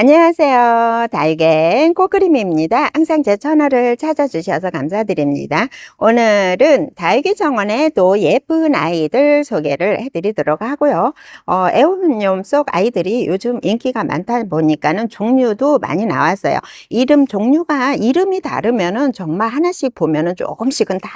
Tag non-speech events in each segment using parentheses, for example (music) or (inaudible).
안녕하세요. 달갱 꽃그림입니다. 항상 제 채널을 찾아주셔서 감사드립니다. 오늘은 달기 정원의 또 예쁜 아이들 소개를 해드리도록 하고요. 어, 애완용 속 아이들이 요즘 인기가 많다 보니까는 종류도 많이 나왔어요. 이름 종류가 이름이 다르면은 정말 하나씩 보면은 조금씩은 다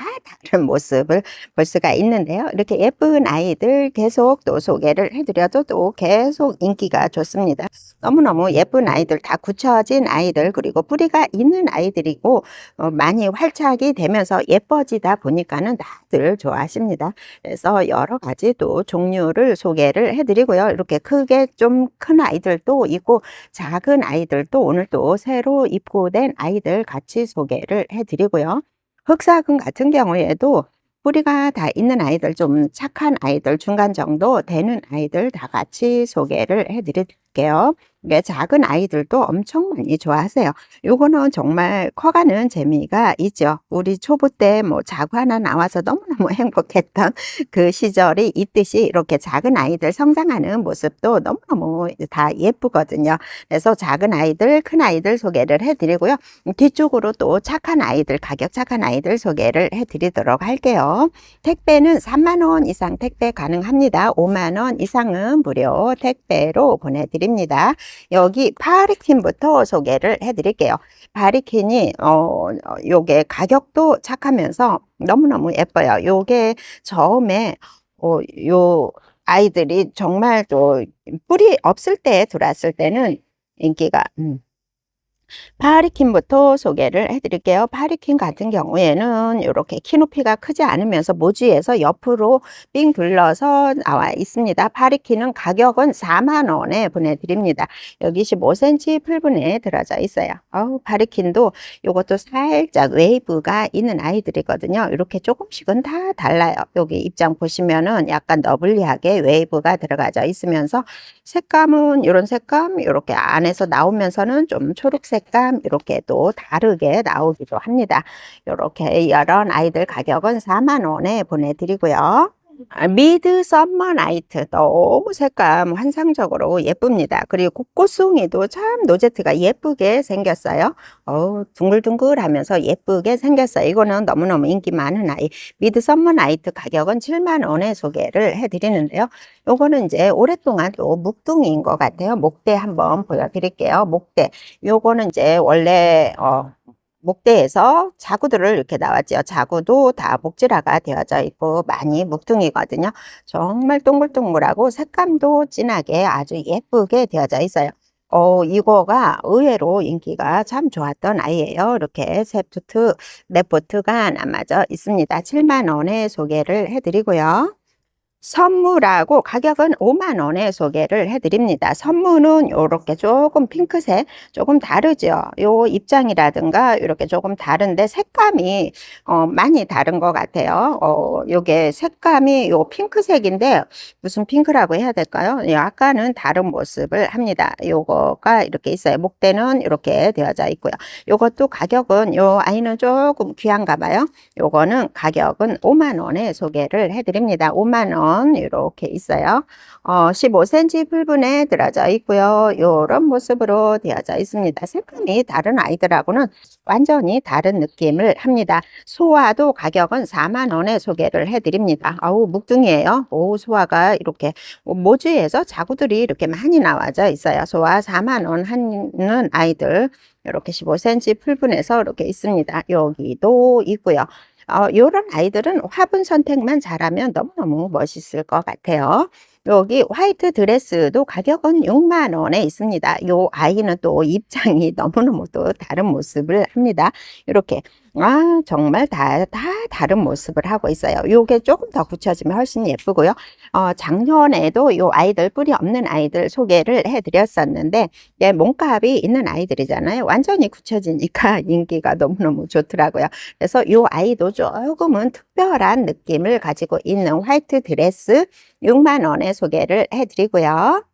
다른 모습을 볼 수가 있는데요. 이렇게 예쁜 아이들 계속 또 소개를 해드려도 또 계속 인기가 좋습니다. 너무너무 예쁜 아이들 다 굳혀진 아이들 그리고 뿌리가 있는 아이들이고 어, 많이 활착이 되면서 예뻐지다 보니까는 다들 좋아하십니다. 그래서 여러 가지 또 종류를 소개를 해드리고요. 이렇게 크게 좀 큰 아이들도 있고 작은 아이들도 오늘 또 새로 입고된 아이들 같이 소개를 해드리고요. 흑사근 같은 경우에도 뿌리가 다 있는 아이들, 좀 착한 아이들, 중간 정도 되는 아이들 다 같이 소개를 해드릴게요. 이게 작은 아이들도 엄청 많이 좋아하세요. 요거는 정말 커가는 재미가 있죠. 우리 초보 때 뭐 자구 하나 나와서 너무너무 (laughs) 행복했던 그 시절이 있듯이 이렇게 작은 아이들 성장하는 모습도 너무너무 다 예쁘거든요. 그래서 작은 아이들, 큰 아이들 소개를 해드리고요. 뒤쪽으로 또 착한 아이들, 가격 착한 아이들 소개를 해드리도록 할게요. 택배는 3만원 이상 택배 가능합니다. 5만원 이상은 무료 택배로 보내드립니다. 여기 파리킨부터 소개를 해드릴게요. 파리킨이 어 요게 가격도 착하면서 너무너무 예뻐요. 요게 처음에 어, 요 아이들이 정말 또 뿌리 없을 때 들어왔을 때는 인기가 음, 파리킨부터 소개를 해드릴게요. 파리킨 같은 경우에는 이렇게 키 높이가 크지 않으면서 모지에서 옆으로 삥 둘러서 나와 있습니다. 파리킨은 가격은 4만 원에 보내드립니다. 여기 15cm 풀분에 들어져 있어요. 어우, 파리킨도 이것도 살짝 웨이브가 있는 아이들이거든요. 이렇게 조금씩은 다 달라요. 여기 입장 보시면은 약간 너블리하게 웨이브가 들어가져 있으면서 색감은 이런 색감 이렇게 안에서 나오면서는 좀 초록색 색감 이렇게 또 다르게 나오기도 합니다. 이렇게 이런 아이들 가격은 4만 원에 보내드리고요. 아, 미드 썸머 나이트 너무 색감 환상적으로 예쁩니다. 그리고 꽃송이도 참 노제트가 예쁘게 생겼어요. 어우, 둥글둥글하면서 예쁘게 생겼어요. 이거는 너무너무 인기 많은 아이. 미드 썸머 나이트 가격은 7만 원에 소개를 해드리는데요. 요거는 이제 오랫동안 또 묵둥이인 것 같아요. 목대 한번 보여드릴게요. 목대. 요거는 이제 원래 어, 목대에서 자구들을 이렇게 나왔죠. 자구도 다 목질화가 되어져 있고 많이 묵둥이거든요. 정말 동글동글하고 색감도 진하게 아주 예쁘게 되어져 있어요. 어, 이거가 의외로 인기가 참 좋았던 아이예요. 이렇게 세프트, 레포트가 남아져 있습니다. 7만 원에 소개를 해드리고요. 선물하고 가격은 5만 원에 소개를 해드립니다. 선물은 이렇게 조금 핑크색 조금 다르죠. 요 입장이라든가 이렇게 조금 다른데 색감이 어, 많이 다른 것 같아요. 어, 요게 색감이 요 핑크색인데 무슨 핑크라고 해야 될까요? 약간은 다른 모습을 합니다. 요거가 이렇게 있어요. 목대는 이렇게 되어져 있고요. 요것도 가격은 요 아이는 조금 귀한가 봐요. 요거는 가격은 5만 원에 소개를 해드립니다. 5만 원. 원 이렇게 있어요. 어, 15cm 풀분에 들어져 있고요. 이런 모습으로 되어져 있습니다. 색감이 다른 아이들하고는 완전히 다른 느낌을 합니다. 소화도 가격은 4만 원에 소개를 해드립니다. 아우 묵둥이에요. 오 소화가 이렇게 모주에서 자구들이 이렇게 많이 나와져 있어요. 소화 4만 원 하는 아이들 이렇게 15cm 풀분에서 이렇게 있습니다. 여기도 있고요. 어, 이런 아이들은 화분 선택만 잘하면 너무너무 멋있을 것 같아요. 여기 화이트 드레스도 가격은 6만 원에 있습니다. 이 아이는 또 입장이 (laughs) 너무너무 또 다른 모습을 합니다. 이렇게 아 정말 다, 다 다른 모습을 하고 있어요. 요게 조금 더 굳혀지면 훨씬 예쁘고요. 어, 작년에도 요 아이들 뿌리 없는 아이들 소개를 해드렸었는데 예, 몸값이 있는 아이들이잖아요. 완전히 굳혀지니까 (laughs) 인기가 너무너무 좋더라고요. 그래서 요 아이도 조금은 특별한 느낌을 가지고 있는 화이트 드레스 6만 원에 소개를 해드리고요.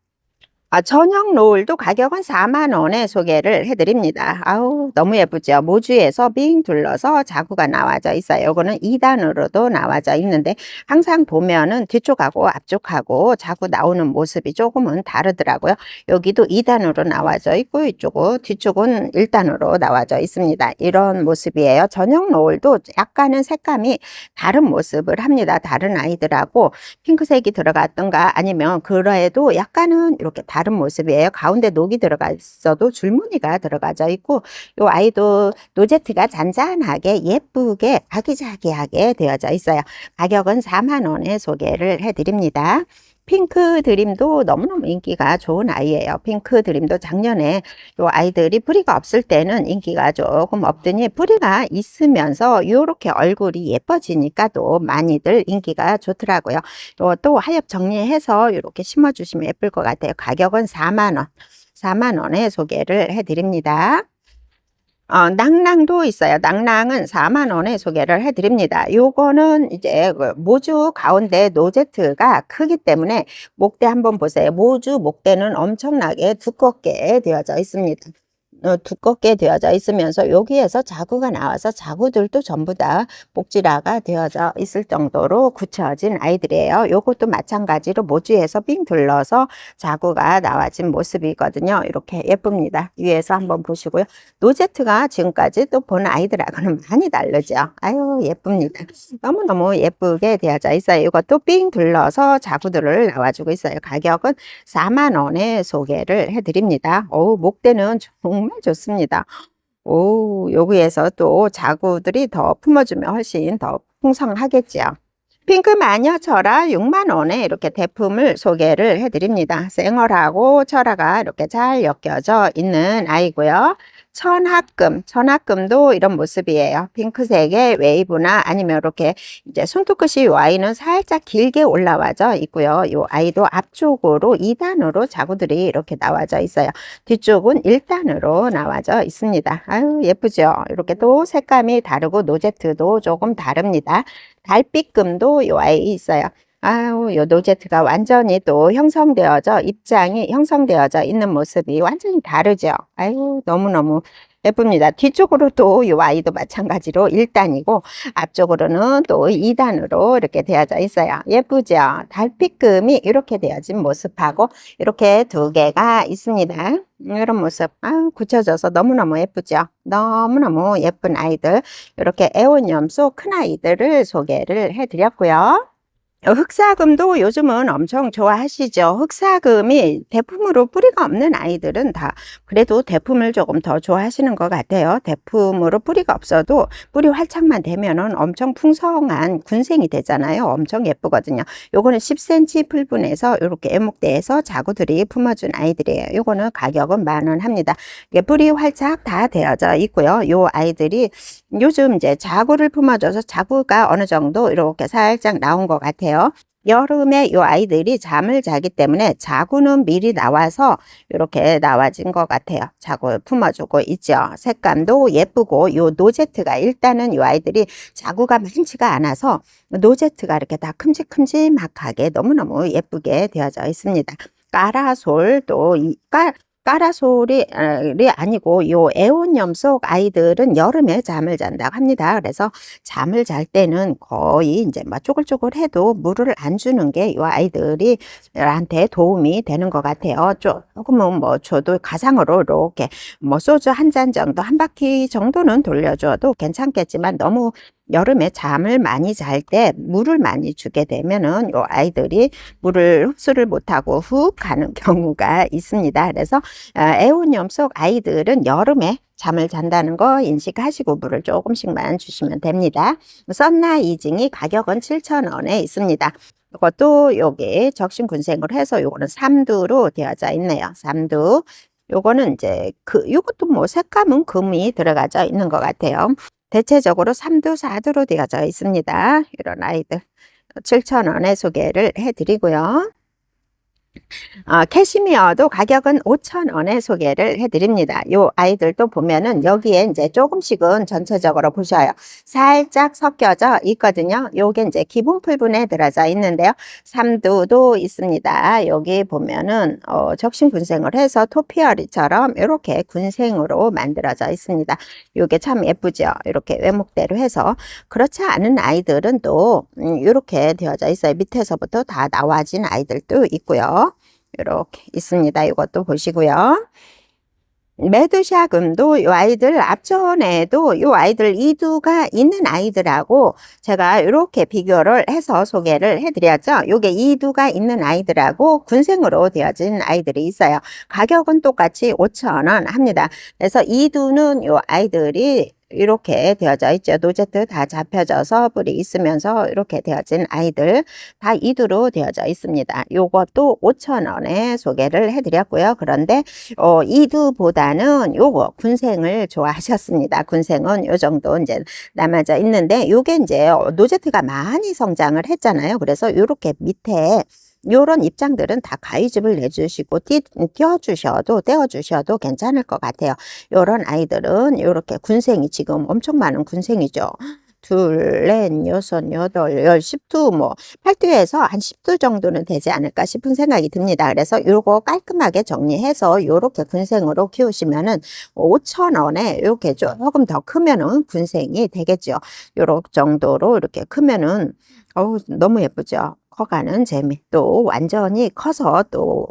아, 저녁 노을도 가격은 4만 원에 소개를 해드립니다. 아우 너무 예쁘죠. 모주에서 빙 둘러서 자구가 나와져 있어요. 이거는 2단으로도 나와져 있는데 항상 보면은 뒤쪽하고 앞쪽하고 자구 나오는 모습이 조금은 다르더라고요. 여기도 2단으로 나와져 있고 이쪽은 뒤쪽은 1단으로 나와져 있습니다. 이런 모습이에요. 저녁 노을도 약간은 색감이 다른 모습을 합니다. 다른 아이들하고 핑크색이 들어갔던가 아니면 그래도 약간은 이렇게 다른 모습이에요. 가운데 녹이 들어가 있어도 줄무늬가 들어가져 있고 이 아이도 노제트가 잔잔하게 예쁘게 아기자기하게 되어져 있어요. 가격은 4만 원에 소개를 해드립니다. 핑크 드림도 너무너무 인기가 좋은 아이예요. 핑크 드림도 작년에 요 아이들이 뿌리가 없을 때는 인기가 조금 없더니 뿌리가 있으면서 이렇게 얼굴이 예뻐지니까 또 많이들 인기가 좋더라고요. 또 하엽 정리해서 이렇게 심어주시면 예쁠 것 같아요. 가격은 4만 원. 4만 원에 소개를 해드립니다. 어, 낭낭도 있어요. 낭낭은 4만 원에 소개를 해드립니다. 요거는 이제 그 모주 가운데 노제트가 크기 때문에 목대 한번 보세요. 모주 목대는 엄청나게 두껍게 되어져 있습니다. 어, 두껍게 되어져 있으면서 여기에서 자구가 나와서 자구들도 전부 다 목질화가 되어져 있을 정도로 굳혀진 아이들이에요. 요것도 마찬가지로 모주에서 빙 둘러서 자구가 나와진 모습이거든요. 이렇게 예쁩니다. 위에서 한번 보시고요. 노제트가 지금까지 또 본 아이들하고는 많이 다르죠. 아유 예쁩니다. 너무너무 예쁘게 되어져 있어요. 이것도 빙 둘러서 자구들을 나와주고 있어요. 가격은 4만 원에 소개를 해드립니다. 오 목대는 정말 좋습니다. 오, 여기에서 또 자구들이 더 품어주면 훨씬 더 풍성하겠죠. 핑크 마녀 철화 6만원에 이렇게 대품을 소개를 해드립니다. 생얼하고 철화가 이렇게 잘 엮여져 있는 아이고요. 천합금, 천합금도 이런 모습이에요. 핑크색의 웨이브나 아니면 이렇게 이제 손톱끝이 이 아이는 살짝 길게 올라와져 있고요. 이 아이도 앞쪽으로 2단으로 자구들이 이렇게 나와져 있어요. 뒤쪽은 1단으로 나와져 있습니다. 아유 예쁘죠? 이렇게 또 색감이 다르고 노제트도 조금 다릅니다. 달빛금도 이 아이 있어요. 아유, 요 노제트가 완전히 또 형성되어져, 입장이 형성되어져 있는 모습이 완전히 다르죠. 아유, 너무너무 예쁩니다. 뒤쪽으로 또이 아이도 마찬가지로 1단이고 앞쪽으로는 또 2단으로 이렇게 되어져 있어요. 예쁘죠? 달빛금이 이렇게 되어진 모습하고 이렇게 두 개가 있습니다. 이런 모습 아, 굳혀져서 너무너무 예쁘죠? 너무너무 예쁜 아이들 이렇게 애원염소 큰 아이들을 소개를 해드렸고요. 흑사금도 요즘은 엄청 좋아하시죠. 흑사금이 대품으로 뿌리가 없는 아이들은 다 그래도 대품을 조금 더 좋아하시는 것 같아요. 대품으로 뿌리가 없어도 뿌리 활착만 되면은 엄청 풍성한 군생이 되잖아요. 엄청 예쁘거든요. 요거는 10cm 풀분에서 이렇게 애목대에서 자구들이 품어준 아이들이에요. 요거는 가격은 만 원 합니다. 뿌리 활착 다 되어져 있고요. 요 아이들이 요즘 이제 자구를 품어줘서 자구가 어느 정도 이렇게 살짝 나온 것 같아요. 여름에 이 아이들이 잠을 자기 때문에 자구는 미리 나와서 이렇게 나와진 것 같아요. 자구 품어주고 있죠. 색감도 예쁘고 이 노제트가 일단은 이 아이들이 자구가 많지가 않아서 노제트가 이렇게 다 큼직큼직하게 너무너무 예쁘게 되어져 있습니다. 까라솔 또 이, 까, 까라솔이 아니고 요 애온염 속 아이들은 여름에 잠을 잔다고 합니다. 그래서 잠을 잘 때는 거의 이제 막뭐 쪼글쪼글 해도 물을 안 주는 게 요 아이들이 한테 도움이 되는 것 같아요. 조금은 뭐 저도 가상으로 이렇게 뭐 소주 한 잔 정도 한 바퀴 정도는 돌려줘도 괜찮겠지만 너무 여름에 잠을 많이 잘 때 물을 많이 주게 되면은 요 아이들이 물을 흡수를 못하고 훅 가는 (laughs) 경우가 있습니다. 그래서 어, 애온염 속 아이들은 여름에 잠을 잔다는 거 인식하시고 물을 조금씩만 주시면 됩니다. 썬나이징이 가격은 7,000원에 있습니다. 이것도 여기 적신군생으로 해서 요거는 3두로 되어져 있네요. 3두. 요거는 이제 그 요것도 뭐 색감은 금이 들어가져 있는 것 같아요. 대체적으로 3두, 4두로 되어져 있습니다. 이런 아이들 7,000원에 소개를 해드리고요. 어, 캐시미어도 가격은 5,000원에 소개를 해드립니다. 요 아이들도 보면은 여기에 이제 조금씩은 전체적으로 보셔요. 살짝 섞여져 있거든요. 요게 이제 기본 풀분에 들어져 있는데요. 삼두도 있습니다. 여기 보면은 어, 적신 군생을 해서 토피어리처럼 이렇게 군생으로 만들어져 있습니다. 요게 참 예쁘죠. 이렇게 외목대로 해서 그렇지 않은 아이들은 또 음, 이렇게 되어져 있어요. 밑에서부터 다 나와진 아이들도 있고요. 이렇게 있습니다. 이것도 보시고요. 메드샤금도 이 아이들 앞전에도 이 아이들 이두가 있는 아이들하고 제가 이렇게 비교를 해서 소개를 해드렸죠. 요게 이두가 있는 아이들하고 군생으로 되어진 아이들이 있어요. 가격은 똑같이 5,000원 합니다. 그래서 이두는 이 아이들이 이렇게 되어져 있죠. 노제트 다 잡혀져서 뿔이 있으면서 이렇게 되어진 아이들 다 이두로 되어져 있습니다. 요것도 5,000원에 소개를 해드렸고요. 그런데 어, 이두보다는 요거 군생을 좋아하셨습니다. 군생은 요 정도 이제 남아져 있는데 요게 이제 노제트가 많이 성장을 했잖아요. 그래서 요렇게 밑에 요런 입장들은 다 가위집을 내주시고 띄, 띄워주셔도 떼어주셔도 괜찮을 것 같아요. 요런 아이들은 요렇게 군생이 지금 엄청 많은 군생이죠. 둘, 넷, 여섯, 여덟, 열, 십두, 뭐, 팔두에서 한 십두 정도는 되지 않을까 싶은 생각이 듭니다. 그래서 요거 깔끔하게 정리해서 요렇게 군생으로 키우시면은 5천원에 이렇게 조금 더 크면은 군생이 되겠죠. 요렇 정도로 이렇게 크면은, 어우, 너무 예쁘죠. 커가는 재미. 또 완전히 커서 또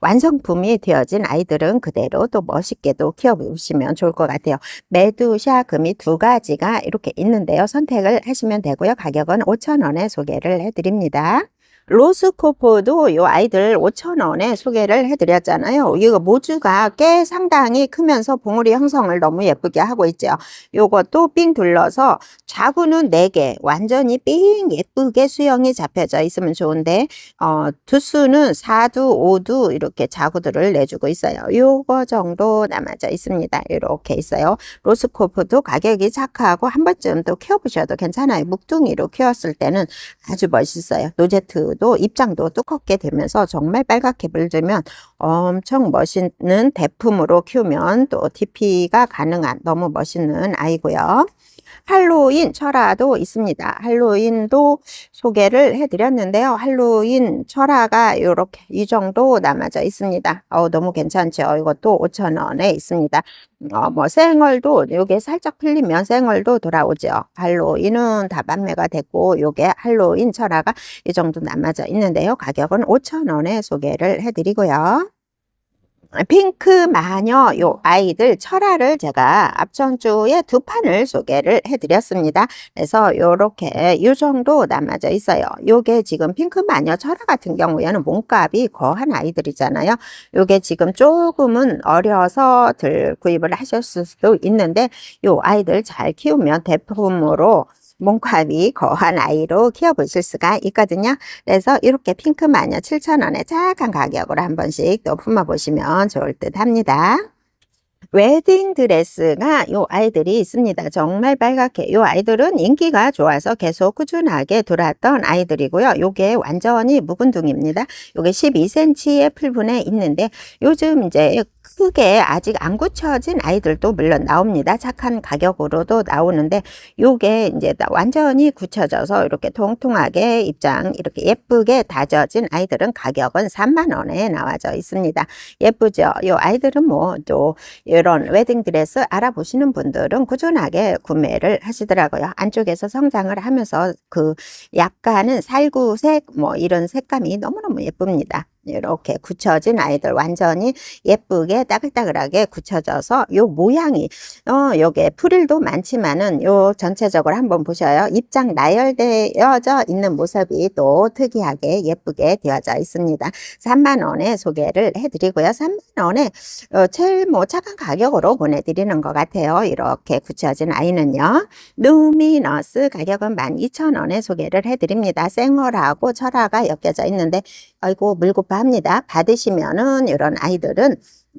완성품이 되어진 아이들은 그대로 또 멋있게도 키워보시면 좋을 것 같아요. 메두샤 금이 두 가지가 이렇게 있는데요. 선택을 하시면 되고요. 가격은 5,000원에 소개를 해드립니다. 로스코포도 이 아이들 5,000원에 소개를 해드렸잖아요. 이거 모주가 꽤 상당히 크면서 봉우리 형성을 너무 예쁘게 하고 있죠. 요것도 삥 둘러서 자구는 4개 완전히 삥 예쁘게 수영이 잡혀져 있으면 좋은데 어, 두수는 4두, 5두 이렇게 자구들을 내주고 있어요. 요거 정도 남아져 있습니다. 이렇게 있어요. 로스코프도 가격이 착하고 한 번쯤 또 키워보셔도 괜찮아요. 묵둥이로 키웠을 때는 아주 멋있어요. 노제트 도 입장도 두껍게 되면서 정말 빨갛게 물들면 엄청 멋있는 대품으로 키우면 또 DP가 가능한 너무 멋있는 아이고요. 할로윈 철화도 있습니다. 할로윈도 소개를 해드렸는데요. 할로윈 철화가 이렇게 이 정도 남아져 있습니다. 어, 너무 괜찮죠. 이것도 5,000원에 있습니다. 어, 뭐 생얼도 요게 살짝 풀리면 생얼도 돌아오죠. 할로윈은 다 판매가 됐고 요게 할로윈 철화가 이 정도 남아져 있는데요. 가격은 5,000원에 소개를 해드리고요. 핑크 마녀 요 아이들 철화를 제가 앞전주에 두 판을 소개를 해드렸습니다. 그래서 요렇게 요 정도 남아져 있어요. 요게 지금 핑크 마녀 철화 같은 경우에는 몸값이 거한 아이들이잖아요. 요게 지금 조금은 어려서 들 구입을 하셨을 수도 있는데 요 아이들 잘 키우면 대품으로 몸값이 거한 아이로 키워보실 수가 있거든요. 그래서 이렇게 핑크 마녀 7,000원에 착한 가격으로 한 번씩 또 품어보시면 좋을 듯 합니다. 웨딩 드레스가 요 아이들이 있습니다. 정말 빨갛게 요 아이들은 인기가 좋아서 계속 꾸준하게 돌았던 아이들이고요. 요게 완전히 묵은둥입니다. 요게 12cm의 풀분에 있는데 요즘 이제 크게 아직 안 굳혀진 아이들도 물론 나옵니다. 착한 가격으로도 나오는데 요게 이제 완전히 굳혀져서 이렇게 통통하게 입장 이렇게 예쁘게 다져진 아이들은 가격은 3만 원에 나와져 있습니다. 예쁘죠? 요 아이들은 뭐 또 이런 웨딩드레스 알아보시는 분들은 꾸준하게 구매를 하시더라고요. 안쪽에서 성장을 하면서 그 약간은 살구색 뭐 이런 색감이 너무너무 예쁩니다. 이렇게 굳혀진 아이들 완전히 예쁘게 따글따글하게 굳혀져서 요 모양이 어 요게 프릴도 많지만은 요 전체적으로 한번 보셔요. 입장 나열되어져 있는 모습이 또 특이하게 예쁘게 되어져 있습니다. 3만 원에 소개를 해드리고요. 3만 원에 어 제일 뭐 착한 가격으로 보내드리는 것 같아요. 이렇게 굳혀진 아이는요. 루미너스 가격은 12,000원에 소개를 해드립니다. 생얼하고 철화가 엮여져 있는데 아이고 물고파 합니다. 받으시면은 이런 아이들은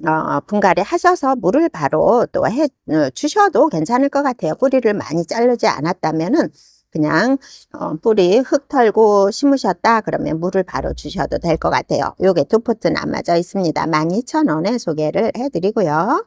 어, 분갈이 하셔서 물을 바로 또 해 주셔도 괜찮을 것 같아요. 뿌리를 많이 자르지 않았다면은 그냥 어, 뿌리 흙 털고 심으셨다 그러면 물을 바로 주셔도 될 것 같아요. 요게 두 포트 남아져 있습니다. 12,000원에 소개를 해드리고요.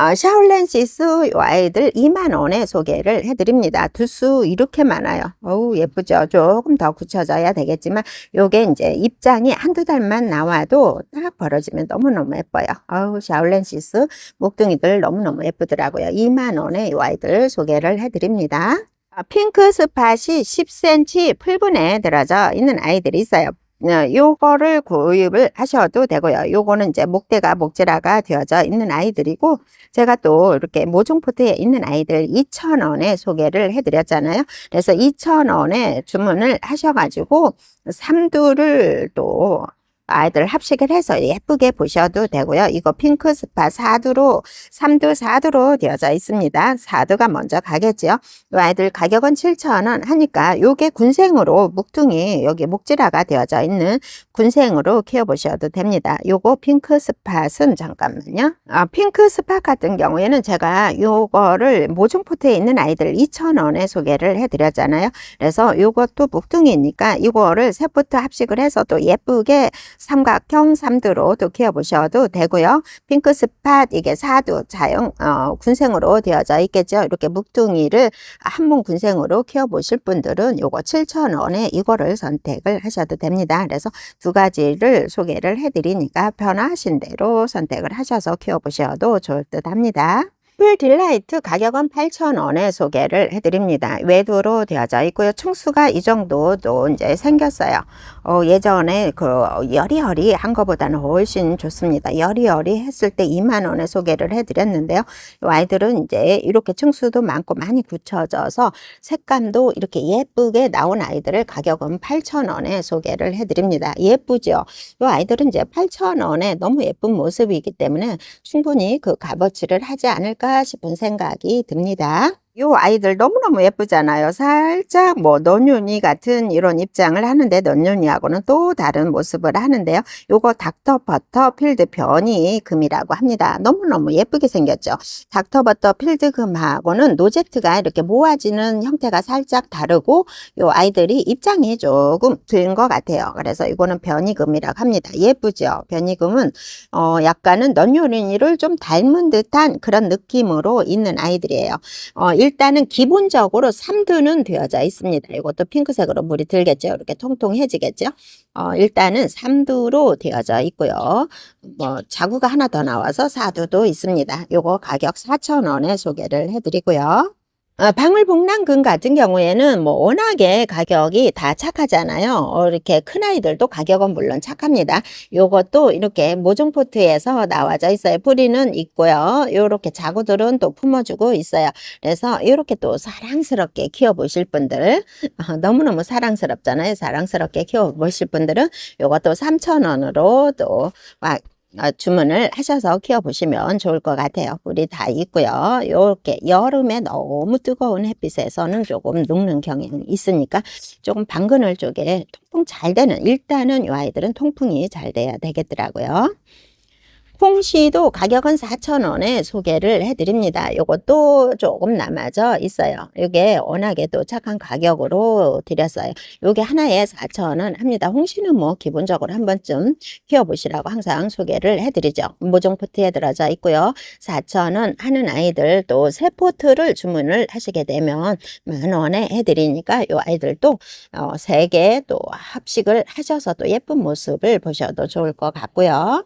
어, 샤올렌시스 요 아이들 2만원에 소개를 해드립니다. 두수 이렇게 많아요. 어우, 예쁘죠? 조금 더 굳혀져야 되겠지만, 요게 이제 입장이 한두 달만 나와도 딱 벌어지면 너무너무 예뻐요. 어우, 샤올렌시스 목둥이들 너무너무 예쁘더라고요. 2만원에 요 아이들 소개를 해드립니다. 아, 핑크 스팟이 10cm 풀분에 들어져 있는 아이들이 있어요. 어, 요거를 구입을 하셔도 되고요. 요거는 이제 목대가 목질화가 되어져 있는 아이들이고 제가 또 이렇게 모종포트에 있는 아이들 2,000원에 소개를 해드렸잖아요. 그래서 2,000원에 주문을 하셔가지고 삼두를 또 아이들 합식을 해서 예쁘게 보셔도 되고요. 이거 핑크 스파 4두로 3두 4두로 되어져 있습니다. 4두가 먼저 가겠죠. 이 아이들 가격은 7,000원 하니까 요게 군생으로 묵둥이 여기 목질화가 되어져 있는 군생으로 키워보셔도 됩니다. 요거 핑크 스팟은 잠깐만요. 아, 핑크 스팟 같은 경우에는 제가 요거를 모종포트에 있는 아이들 2,000원에 소개를 해드렸잖아요. 그래서 요것도 묵둥이니까 이거를 세 포트 합식을 해서 또 예쁘게 삼각형 삼두로 또 키워보셔도 되고요. 핑크 스팟 이게 사두 자형 어, 군생으로 되어져 있겠죠. 이렇게 묵둥이를 한문 군생으로 키워보실 분들은 요거 7,000원에 이거를 선택을 하셔도 됩니다. 그래서 두 가지를 소개를 해드리니까 편하신 대로 선택을 하셔서 키워보셔도 좋을 듯 합니다. 풀 딜라이트 가격은 8,000원에 소개를 해드립니다. 외도로 되어져 있고요. 층수가 이 정도도 이제 생겼어요. 어, 예전에 그 여리여리 한 것보다는 훨씬 좋습니다. 여리여리 했을 때 2만원에 소개를 해드렸는데요. 이 아이들은 이제 이렇게 층수도 많고 많이 굳혀져서 색감도 이렇게 예쁘게 나온 아이들을 가격은 8,000원에 소개를 해드립니다. 예쁘죠? 이 아이들은 이제 8,000원에 너무 예쁜 모습이기 때문에 충분히 그 값어치를 하지 않을까 싶은 생각이 듭니다. 요 아이들 너무너무 예쁘잖아요. 살짝 뭐 너윤이 같은 이런 입장을 하는데 너윤이하고는 또 다른 모습을 하는데요. 요거 닥터버터 필드 변이 금이라고 합니다. 너무너무 예쁘게 생겼죠. 닥터버터 필드 금하고는 노제트가 이렇게 모아지는 형태가 살짝 다르고 요 아이들이 입장이 조금 든 것 같아요. 그래서 이거는 변이금이라고 합니다. 예쁘죠. 변이금은 어 약간은 넌유린이를 좀 닮은 듯한 그런 느낌으로 있는 아이들이에요. 어 일단은 기본적으로 3두는 되어져 있습니다. 이것도 핑크색으로 물이 들겠죠. 이렇게 통통해지겠죠. 어, 일단은 3두로 되어져 있고요. 뭐 자구가 하나 더 나와서 4두도 있습니다. 요거 가격 4,000원에 소개를 해드리고요. 어, 방울복랑금 같은 경우에는 뭐 워낙에 가격이 다 착하잖아요. 어, 이렇게 큰 아이들도 가격은 물론 착합니다. 요것도 이렇게 모종포트에서 나와져 있어요. 뿌리는 있고요. 요렇게 자구들은 또 품어주고 있어요. 그래서 이렇게 또 사랑스럽게 키워보실 분들 어, 너무너무 사랑스럽잖아요. 사랑스럽게 키워보실 분들은 요것도 3,000원으로 또 주문을 하셔서 키워보시면 좋을 것 같아요. 물이 다 있고요. 이렇게 여름에 너무 뜨거운 햇빛에서는 조금 녹는 경향이 있으니까 조금 방그늘 쪽에 통풍 잘 되는 일단은 이 아이들은 통풍이 잘 돼야 되겠더라고요. 콩시도 가격은 4,000원에 소개를 해드립니다. 요것도 조금 남아져 있어요. 이게 워낙에 또 착한 가격으로 드렸어요. 요게 하나에 4,000원 합니다. 홍시는 뭐 기본적으로 한 번쯤 키워보시라고 항상 소개를 해드리죠. 모종 포트에 들어져 있고요. 4,000원 하는 아이들 또 세 포트를 주문을 하시게 되면 만 원에 해드리니까 요 아이들도 어, 세개또 합식을 하셔서 또 예쁜 모습을 보셔도 좋을 것 같고요.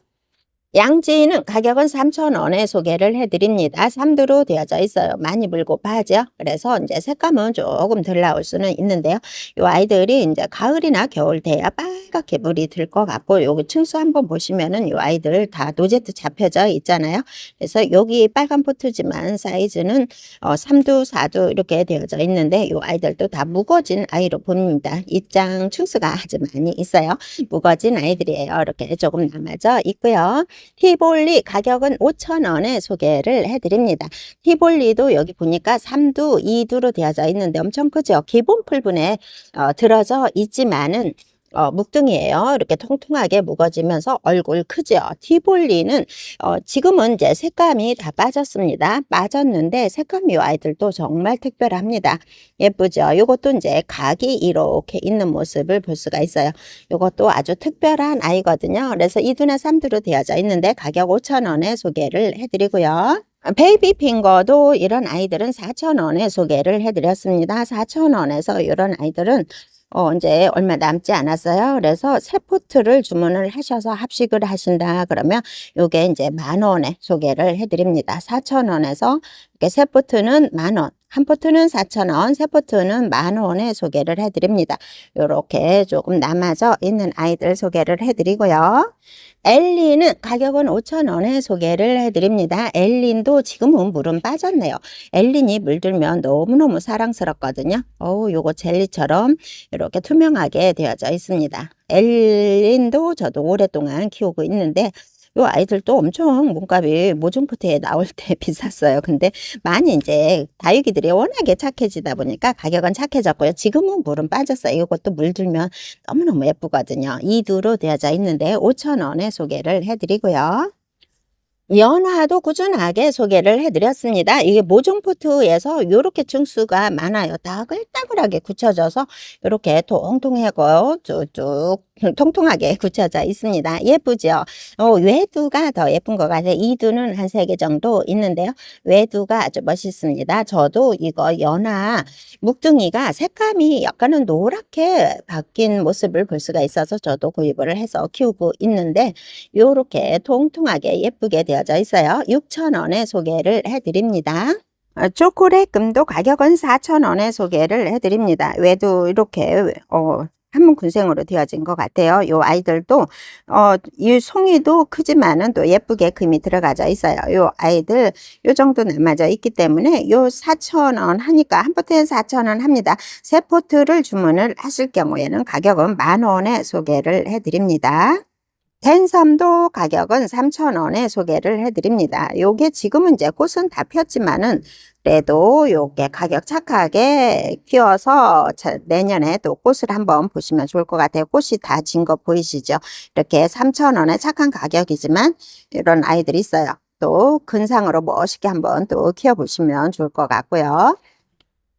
양지는 가격은 3,000원에 소개를 해드립니다. 3두로 되어져 있어요. 많이 물고 파죠. 그래서 이제 색감은 조금 덜 나올 수는 있는데요. 이 아이들이 이제 가을이나 겨울 돼야 빨갛게 물이 들 것 같고 여기 층수 한번 보시면은 이 아이들 다 노제트 잡혀져 있잖아요. 그래서 여기 빨간 포트지만 사이즈는 어, 3두, 4두 이렇게 되어져 있는데 이 아이들도 다 무거진 아이로 보입니다. 입장 층수가 아주 많이 있어요. 무거진 아이들이에요. 이렇게 조금 남아져 있고요. 티볼리 가격은 5,000원에 소개를 해드립니다. 티볼리도 여기 보니까 3두, 2두로 되어져 있는데 엄청 크죠? 기본 풀분에 어, 들어져 있지만은 어, 묵둥이에요. 이렇게 통통하게 묵어지면서 얼굴 크죠. 티볼리는 어, 지금은 이제 색감이 다 빠졌습니다. 빠졌는데 색감이 이 아이들도 정말 특별합니다. 예쁘죠? 이것도 이제 각이 이렇게 있는 모습을 볼 수가 있어요. 이것도 아주 특별한 아이거든요. 그래서 2두나 3두로 되어져 있는데 가격 5,000원에 소개를 해드리고요. 베이비 핑거도 이런 아이들은 4,000원에 소개를 해드렸습니다. 4,000원에서 이런 아이들은 어, 이제 얼마 남지 않았어요. 그래서 세 포트를 주문을 하셔서 합식을 하신다. 그러면 요게 이제 만 원에 소개를 해드립니다. 4,000원에서 이렇게 세 포트는 만 원. 한 포트는 4,000원, 세 포트는 만 원에 소개를 해드립니다. 요렇게 조금 남아져 있는 아이들 소개를 해드리고요. 엘린은 가격은 5,000원에 소개를 해드립니다. 엘린도 지금은 물은 빠졌네요. 엘린이 물들면 너무너무 사랑스럽거든요. 어우, 요거 젤리처럼 이렇게 투명하게 되어져 있습니다. 엘린도 저도 오랫동안 키우고 있는데 요 아이들도 엄청 몸값이 모종포트에 나올 때 (laughs) 비쌌어요. 근데 많이 이제 다육이들이 워낙에 착해지다 보니까 가격은 착해졌고요. 지금은 물은 빠졌어요. 이것도 물들면 너무너무 예쁘거든요. 이두로 되어져 있는데 5,000원에 소개를 해드리고요. 연화도 꾸준하게 소개를 해드렸습니다. 이게 모종포트에서 이렇게 증수가 많아요. 따글따글하게 굳혀져서 이렇게 통통하고 쭉쭉 (laughs) 통통하게 굳혀져 있습니다. 예쁘죠? 어, 외두가 더 예쁜 것 같아요. 이두는 한 세 개 정도 있는데요. 외두가 아주 멋있습니다. 저도 이거 연화 묵둥이가 색감이 약간은 노랗게 바뀐 모습을 볼 수가 있어서 저도 구입을 해서 키우고 있는데 요렇게 통통하게 예쁘게 되어져 있어요. 6,000원에 소개를 해드립니다. 어, 초콜릿 금도 가격은 4,000원에 소개를 해드립니다. 외도 이렇게 어, 한문 군생으로 되어진 것 같아요. 요 아이들도 어, 이 송이도 크지만은 또 예쁘게 금이 들어가져 있어요. 요 아이들 요 정도 남아져 있기 때문에 요 4,000원 하니까 한 포트에 4,000원 합니다. 세 포트를 주문을 하실 경우에는 가격은 만 원에 소개를 해드립니다. 댄섬도 가격은 3,000원에 소개를 해드립니다. 요게 지금은 이제 꽃은 다 폈지만은 그래도 요게 가격 착하게 키워서 내년에 또 꽃을 한번 보시면 좋을 것 같아요. 꽃이 다 진 거 보이시죠? 이렇게 3,000원에 착한 가격이지만 이런 아이들이 있어요. 또 근상으로 멋있게 한번 또 키워보시면 좋을 것 같고요.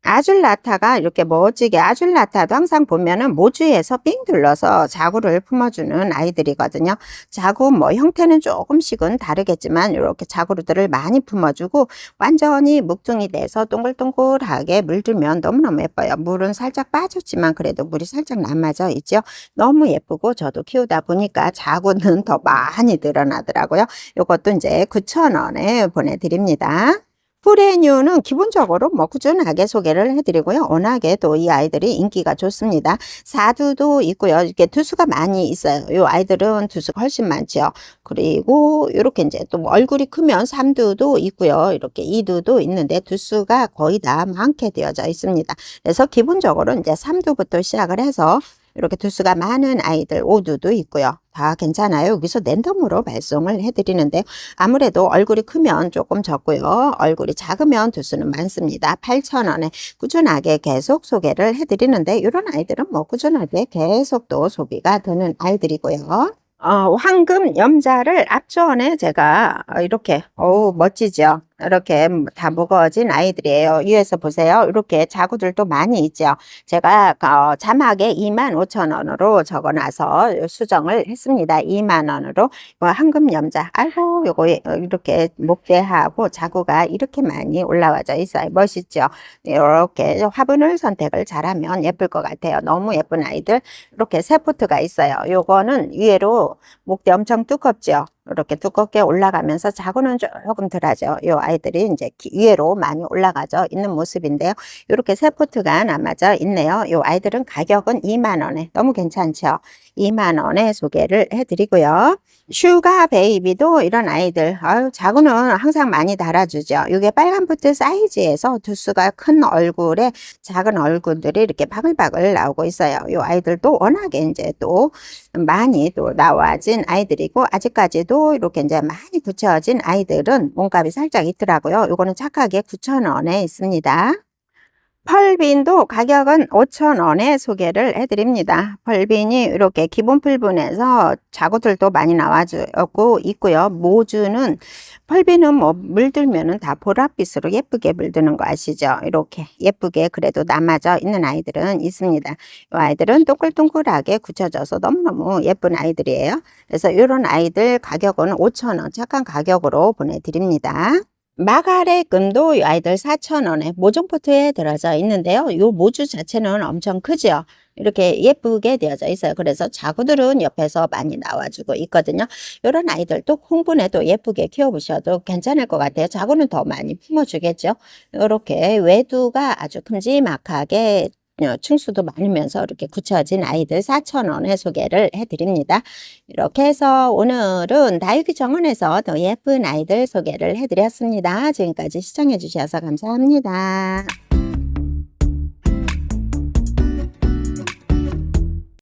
아줄라타가 이렇게 멋지게 아줄라타도 항상 보면은 모주에서 삥 둘러서 자구를 품어주는 아이들이거든요. 자구 뭐 형태는 조금씩은 다르겠지만 이렇게 자구들을 많이 품어주고 완전히 묵둥이 돼서 동글동글하게 물들면 너무너무 예뻐요. 물은 살짝 빠졌지만 그래도 물이 살짝 남아져 있죠. 너무 예쁘고 저도 키우다 보니까 자구는 더 많이 늘어나더라고요. 이것도 이제 9,000원에 보내드립니다. 프레뉴는 기본적으로 뭐 꾸준하게 소개를 해드리고요. 워낙에 또 이 아이들이 인기가 좋습니다. 사두도 있고요. 이렇게 두수가 많이 있어요. 이 아이들은 두수가 훨씬 많죠. 그리고 이렇게 이제 또 얼굴이 크면 삼두도 있고요. 이렇게 이두도 있는데 두수가 거의 다 많게 되어져 있습니다. 그래서 기본적으로 이제 삼두부터 시작을 해서 이렇게 두수가 많은 아이들 오두도 있고요. 다 괜찮아요. 여기서 랜덤으로 발송을 해드리는데 아무래도 얼굴이 크면 조금 적고요. 얼굴이 작으면 두수는 많습니다. 8,000원에 꾸준하게 계속 소개를 해드리는데 이런 아이들은 뭐 꾸준하게 계속 또 소비가 되는 아이들이고요. 어, 황금 염자를 앞전에 제가 이렇게 어우 멋지죠 이렇게 다 무거워진 아이들이에요. 위에서 보세요. 이렇게 자구들도 많이 있죠. 제가 어, 자막에 2만 5천 원으로 적어놔서 수정을 했습니다. 2만 원으로. 황금 염자. 아이고 요거 이렇게 목대하고 자구가 이렇게 많이 올라와져 있어요. 멋있죠? 이렇게 화분을 선택을 잘하면 예쁠 것 같아요. 너무 예쁜 아이들. 이렇게 세 포트가 있어요. 요거는 위에로 목대 엄청 두껍죠. 이렇게 두껍게 올라가면서 자구는 조금 덜하죠. 이 아이들이 이제 위로 많이 올라가져 있는 모습인데요. 이렇게 세 포트가 남아져 있네요. 이 아이들은 가격은 2만 원에 너무 괜찮죠. 2만 원에 소개를 해드리고요. 슈가 베이비도 이런 아이들 아유 자구는 항상 많이 달아주죠. 이게 빨간 포트 사이즈에서 두수가 큰 얼굴에 작은 얼굴들이 이렇게 바글바글 나오고 있어요. 이 아이들도 워낙에 이제 또 많이 또 나와진 아이들이고 아직까지도 또 이렇게 이제 많이 붙여진 아이들은 몸값이 살짝 있더라고요. 요거는 착하게 9,000원에 있습니다. 펄빈도 가격은 5,000원에 소개를 해드립니다. 펄빈이 이렇게 기본 풀분에서 자구들도 많이 나와주고 있고요. 모주는 펄빈은 뭐 물들면은 다 보랏빛으로 예쁘게 물드는 거 아시죠? 이렇게 예쁘게 그래도 남아져 있는 아이들은 있습니다. 이 아이들은 동글동글하게 굳혀져서 너무너무 예쁜 아이들이에요. 그래서 이런 아이들 가격은 5,000원 착한 가격으로 보내드립니다. 마가렛 금도 이 아이들 4,000원에 모종포트에 들어져 있는데요. 이 모주 자체는 엄청 크죠. 이렇게 예쁘게 되어져 있어요. 그래서 자구들은 옆에서 많이 나와주고 있거든요. 이런 아이들도 홍분에도 예쁘게 키워보셔도 괜찮을 것 같아요. 자구는 더 많이 품어주겠죠. 이렇게 외두가 아주 큼지막하게 어, 층수도 많으면서 이렇게 굳혀진 아이들 4,000원에 소개를 해드립니다. 이렇게 해서 오늘은 다육이 정원에서 더 예쁜 아이들 소개를 해드렸습니다. 지금까지 시청해주셔서 감사합니다.